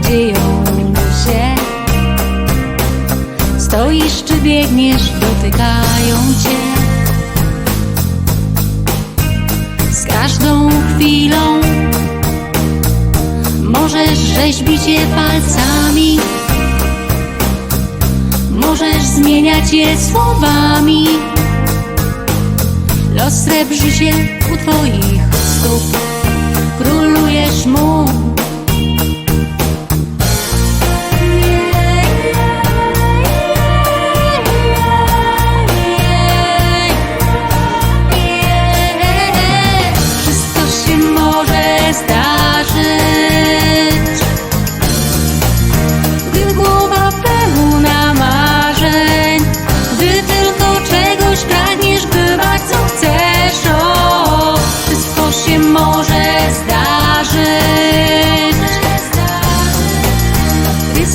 dzieją się Stoisz czy biegniesz, dotykają cię. Z każdą chwilą Możesz rzeźbić je palcami. Możesz zmieniać je słowami. Los srebrzy się u twoich stóp. Królujesz mu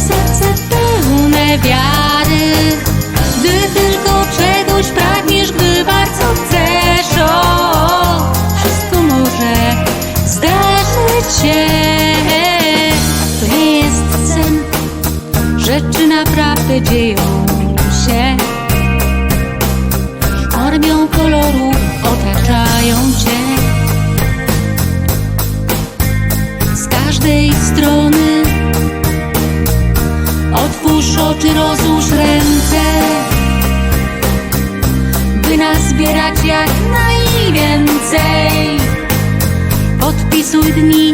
serce pełne wiary. Gdy tylko czegoś pragniesz, gdy bardzo chcesz o, Wszystko może zdarzyć się. To nie jest sen Rzeczy naprawdę dzieją się. Armią kolorów otaczają Otwórz oczy, rozłóż ręce By nazbierać jak najwięcej. Podpisuj dni